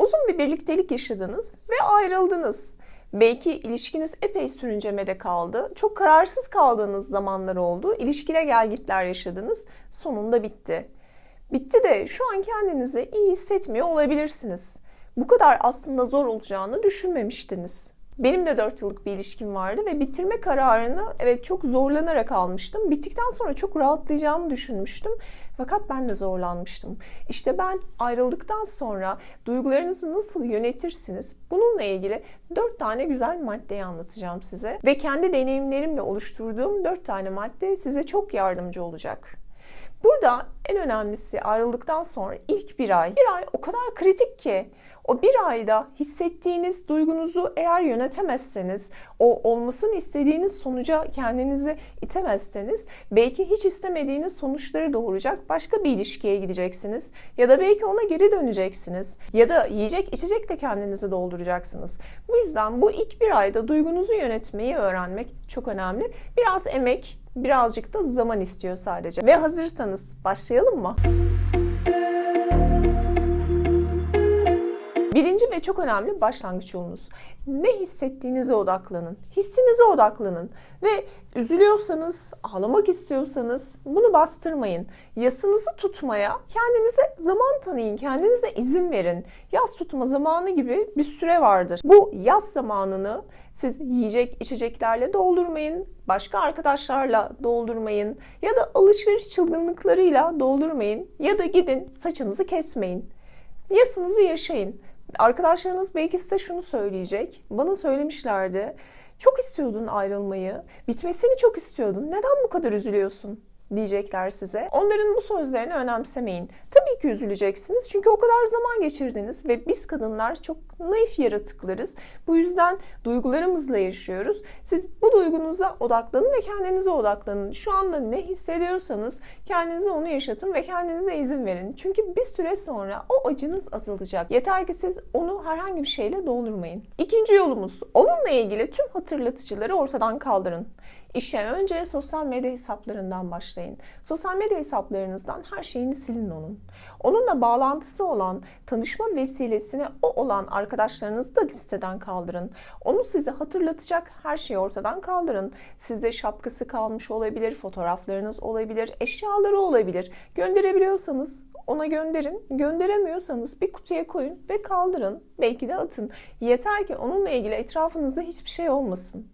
Uzun bir birliktelik yaşadınız ve ayrıldınız. Belki ilişkiniz epey sürüncemede kaldı. Çok kararsız kaldığınız zamanlar oldu. İlişkide gelgitler yaşadınız. Sonunda bitti. Bitti de şu an kendinizi iyi hissetmiyor olabilirsiniz. Bu kadar aslında zor olacağını düşünmemiştiniz. Benim de 4 yıllık bir ilişkim vardı ve bitirme kararını evet çok zorlanarak almıştım. Bittikten sonra çok rahatlayacağımı düşünmüştüm. Fakat ben de zorlanmıştım. İşte ben ayrıldıktan sonra duygularınızı nasıl yönetirsiniz? Bununla ilgili 4 tane güzel maddeyi anlatacağım size. Ve kendi deneyimlerimle oluşturduğum 4 tane madde size çok yardımcı olacak. Burada en önemlisi ayrıldıktan sonra ilk bir ay. Bir ay o kadar kritik ki o bir ayda hissettiğiniz duygunuzu eğer yönetemezseniz, o olmasını istediğiniz sonuca kendinizi itemezseniz belki hiç istemediğiniz sonuçları doğuracak başka bir ilişkiye gideceksiniz. Ya da belki ona geri döneceksiniz. Ya da yiyecek içecek de kendinizi dolduracaksınız. Bu yüzden bu ilk bir ayda duygunuzu yönetmeyi öğrenmek çok önemli. Biraz emek, birazcık da zaman istiyor sadece. Ve hazırsanız başlayalım mı? Birinci ve çok önemli başlangıç yolunuz. Ne hissettiğinize odaklanın. Hissinize odaklanın. Ve üzülüyorsanız, ağlamak istiyorsanız bunu bastırmayın. Yasınızı tutmaya kendinize zaman tanıyın. Kendinize izin verin. Yas tutma zamanı gibi bir süre vardır. Bu yaz zamanını siz yiyecek içeceklerle doldurmayın. Başka arkadaşlarla doldurmayın. Ya da alışveriş çılgınlıklarıyla doldurmayın. Ya da gidin saçınızı kesmeyin. Yasınızı yaşayın. Arkadaşlarınız belki size şunu söyleyecek. Bana söylemişlerdi. Çok istiyordun ayrılmayı. Bitmesini çok istiyordun. Neden bu kadar üzülüyorsun? Diyecekler size. Onların bu sözlerini önemsemeyin. Tabii ki üzüleceksiniz çünkü o kadar zaman geçirdiniz ve biz kadınlar çok naif yaratıklarız. Bu yüzden duygularımızla yaşıyoruz. Siz bu duygunuza odaklanın ve kendinize odaklanın. Şu anda ne hissediyorsanız kendinize onu yaşatın ve kendinize izin verin. Çünkü bir süre sonra o acınız azalacak. Yeter ki siz onu herhangi bir şeyle doldurmayın. İkinci yolumuz onunla ilgili tüm hatırlatıcıları ortadan kaldırın. İşe önce sosyal medya hesaplarından başlayın. Sosyal medya hesaplarınızdan her şeyini silin onun. Onunla bağlantısı olan, tanışma vesilesine o olan arkadaşlarınızı da listeden kaldırın. Onu size hatırlatacak her şeyi ortadan kaldırın. Sizde şapkası kalmış olabilir, fotoğraflarınız olabilir, eşyaları olabilir. Gönderebiliyorsanız ona gönderin. Gönderemiyorsanız bir kutuya koyun ve kaldırın. Belki de atın. Yeter ki onunla ilgili etrafınızda hiçbir şey olmasın.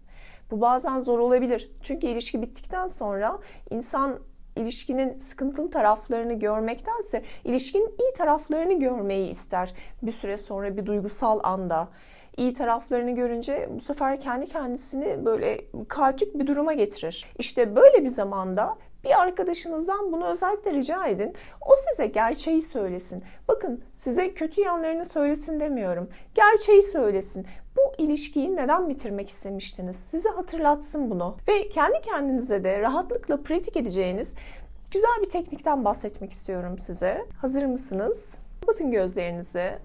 Bu bazen zor olabilir. Çünkü ilişki bittikten sonra insan ilişkinin sıkıntılı taraflarını görmektense ilişkinin iyi taraflarını görmeyi ister. Bir süre sonra bir duygusal anda iyi taraflarını görünce bu sefer kendi kendisini böyle kaotik bir duruma getirir. İşte böyle bir zamanda bir arkadaşınızdan bunu özellikle rica edin. O size gerçeği söylesin. Bakın size kötü yanlarını söylesin demiyorum. Gerçeği söylesin. Bu ilişkiyi neden bitirmek istemiştiniz? Size hatırlatsın bunu. Ve kendi kendinize de rahatlıkla pratik edeceğiniz güzel bir teknikten bahsetmek istiyorum size. Hazır mısınız? Kapatın gözlerinizi.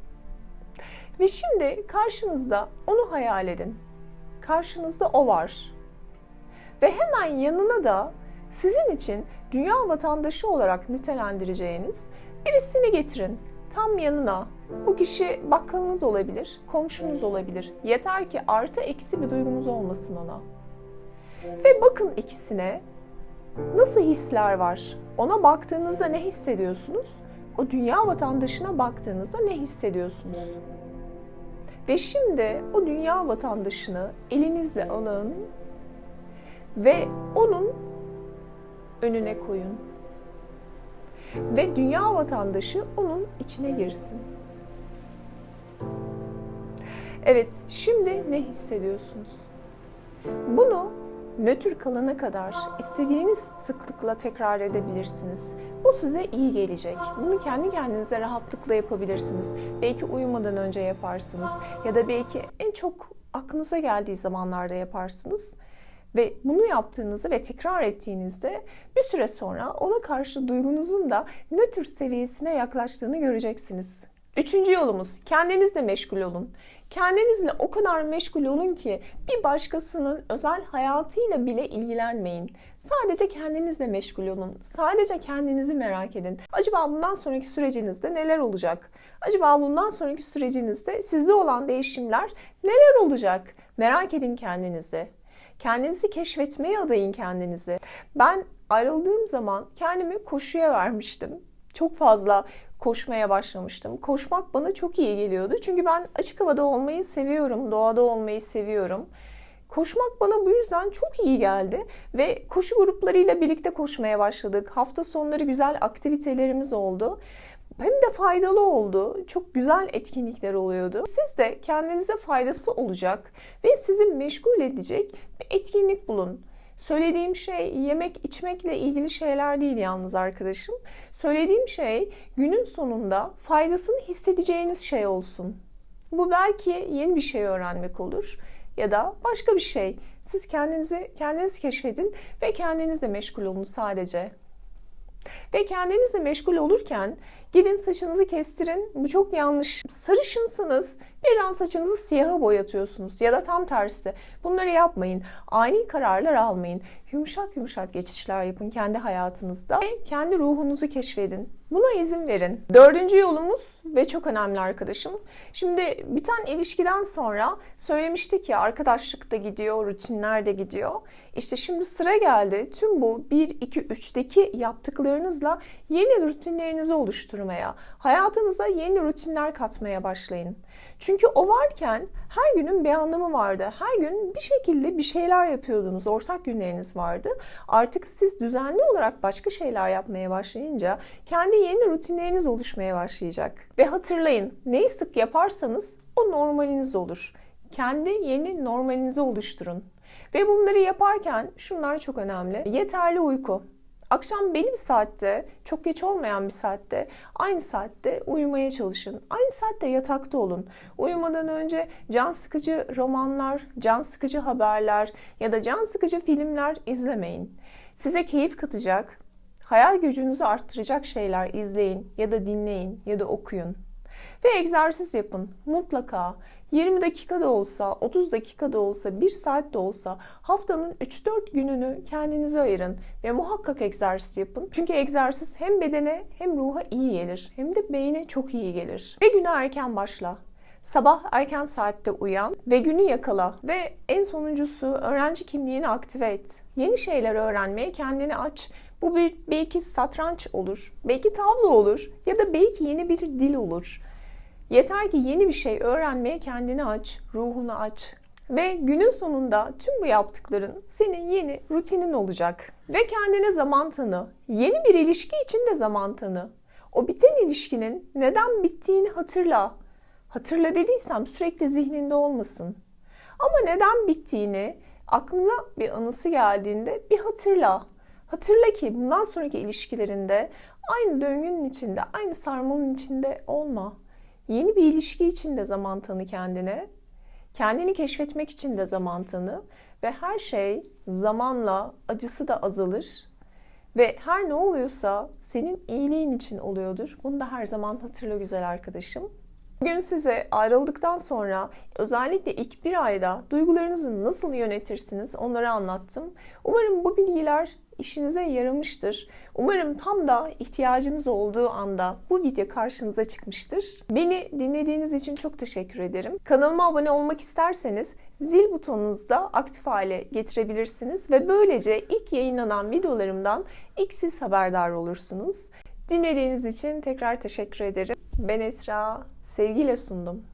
Ve şimdi karşınızda onu hayal edin. Karşınızda o var. Ve hemen yanına da sizin için dünya vatandaşı olarak nitelendireceğiniz birisini getirin. Tam yanına. Bu kişi bakkalınız olabilir, komşunuz olabilir. Yeter ki artı eksi bir duygunuz olmasın ona. Ve bakın ikisine nasıl hisler var? Ona baktığınızda ne hissediyorsunuz? O dünya vatandaşına baktığınızda ne hissediyorsunuz? Ve şimdi o dünya vatandaşını elinizle alın ve onun önüne koyun. Ve dünya vatandaşı onun içine girsin. Evet, şimdi ne hissediyorsunuz? Bunu nötr kalana kadar istediğiniz sıklıkla tekrar edebilirsiniz. Bu size iyi gelecek. Bunu kendi kendinize rahatlıkla yapabilirsiniz. Belki uyumadan önce yaparsınız ya da belki en çok aklınıza geldiği zamanlarda yaparsınız. Ve bunu yaptığınızda ve tekrar ettiğinizde bir süre sonra ona karşı duygunuzun da nötr seviyesine yaklaştığını göreceksiniz. Üçüncü yolumuz kendinizle meşgul olun. Kendinizle o kadar meşgul olun ki bir başkasının özel hayatıyla bile ilgilenmeyin. Sadece kendinizle meşgul olun. Sadece kendinizi merak edin. Acaba bundan sonraki sürecinizde neler olacak? Acaba bundan sonraki sürecinizde sizde olan değişimler neler olacak? Merak edin kendinizi. Kendinizi keşfetmeye adayın kendinizi. Ben ayrıldığım zaman kendimi koşuya vermiştim. Çok fazla koşmaya başlamıştım. Koşmak bana çok iyi geliyordu. Çünkü ben açık havada olmayı seviyorum, doğada olmayı seviyorum. Koşmak bana bu yüzden çok iyi geldi ve koşu gruplarıyla birlikte koşmaya başladık. Hafta sonları güzel aktivitelerimiz oldu. Hem de faydalı oldu. Çok güzel etkinlikler oluyordu. Siz de kendinize faydası olacak ve sizi meşgul edecek bir etkinlik bulun. Söylediğim şey yemek içmekle ilgili şeyler değil yalnız arkadaşım. Söylediğim şey günün sonunda faydasını hissedeceğiniz şey olsun. Bu belki yeni bir şey öğrenmek olur ya da başka bir şey. Siz kendinizi kendiniz keşfedin ve kendinizle meşgul olun sadece. Ve kendinizle meşgul olurken gidin saçınızı kestirin. Bu çok yanlış. Sarışınsınız. Birden saçınızı siyaha boyatıyorsunuz ya da tam tersi. Bunları yapmayın. Ani kararlar almayın. Yumuşak yumuşak geçişler yapın kendi hayatınızda ve kendi ruhunuzu keşfedin. Buna izin verin. Dördüncü yolumuz ve çok önemli arkadaşım. Şimdi biten ilişkiden sonra söylemiştik ya arkadaşlık da gidiyor, rutinler de gidiyor. İşte şimdi sıra geldi tüm bu 1, 2, 3'teki yaptıklarınızla yeni rutinlerinizi oluşturmaya, hayatınıza yeni rutinler katmaya başlayın. Çünkü o varken her günün bir anlamı vardı. Her gün bir şekilde bir şeyler yapıyordunuz. Ortak günleriniz vardı. Artık siz düzenli olarak başka şeyler yapmaya başlayınca kendi yeni rutinleriniz oluşmaya başlayacak. Ve hatırlayın neyi sık yaparsanız o normaliniz olur. Kendi yeni normalinizi oluşturun. Ve bunları yaparken şunlar çok önemli. Yeterli uyku. Akşam belli bir saatte, çok geç olmayan bir saatte, aynı saatte uyumaya çalışın. Aynı saatte yatakta olun. Uyumadan önce can sıkıcı romanlar, can sıkıcı haberler ya da can sıkıcı filmler izlemeyin. Size keyif katacak, hayal gücünüzü arttıracak şeyler izleyin ya da dinleyin ya da okuyun. Ve egzersiz yapın mutlaka. 20 dakika da olsa, 30 dakika da olsa, 1 saat de olsa haftanın 3-4 gününü kendinize ayırın ve muhakkak egzersiz yapın. Çünkü egzersiz hem bedene hem ruha iyi gelir hem de beyne çok iyi gelir. Ve güne erken başla. Sabah erken saatte uyan ve günü yakala ve en sonuncusu öğrenci kimliğini aktive et. Yeni şeyler öğrenmeye kendini aç. Bu bir belki satranç olur, belki tavla olur ya da belki yeni bir dil olur. Yeter ki yeni bir şey öğrenmeye kendini aç, ruhunu aç. Ve günün sonunda tüm bu yaptıkların senin yeni rutinin olacak. Ve kendine zaman tanı. Yeni bir ilişki için de zaman tanı. O biten ilişkinin neden bittiğini hatırla. Hatırla dediysem sürekli zihninde olmasın. Ama neden bittiğini aklına bir anısı geldiğinde bir hatırla. Hatırla ki bundan sonraki ilişkilerinde aynı döngünün içinde, aynı sarmalın içinde olma. Yeni bir ilişki için de zaman tanı kendine. Kendini keşfetmek için de zaman tanı ve her şey zamanla acısı da azalır. Ve her ne oluyorsa senin iyiliğin için oluyordur. Bunu da her zaman hatırla güzel arkadaşım. Bugün size ayrıldıktan sonra özellikle ilk bir ayda duygularınızı nasıl yönetirsiniz onları anlattım. Umarım bu bilgiler işinize yaramıştır. Umarım tam da ihtiyacınız olduğu anda bu video karşınıza çıkmıştır. Beni dinlediğiniz için çok teşekkür ederim. Kanalıma abone olmak isterseniz zil butonunuzu da aktif hale getirebilirsiniz ve böylece ilk yayınlanan videolarımdan ilk siz haberdar olursunuz. Dinlediğiniz için tekrar teşekkür ederim. Ben Esra, sevgiyle sundum.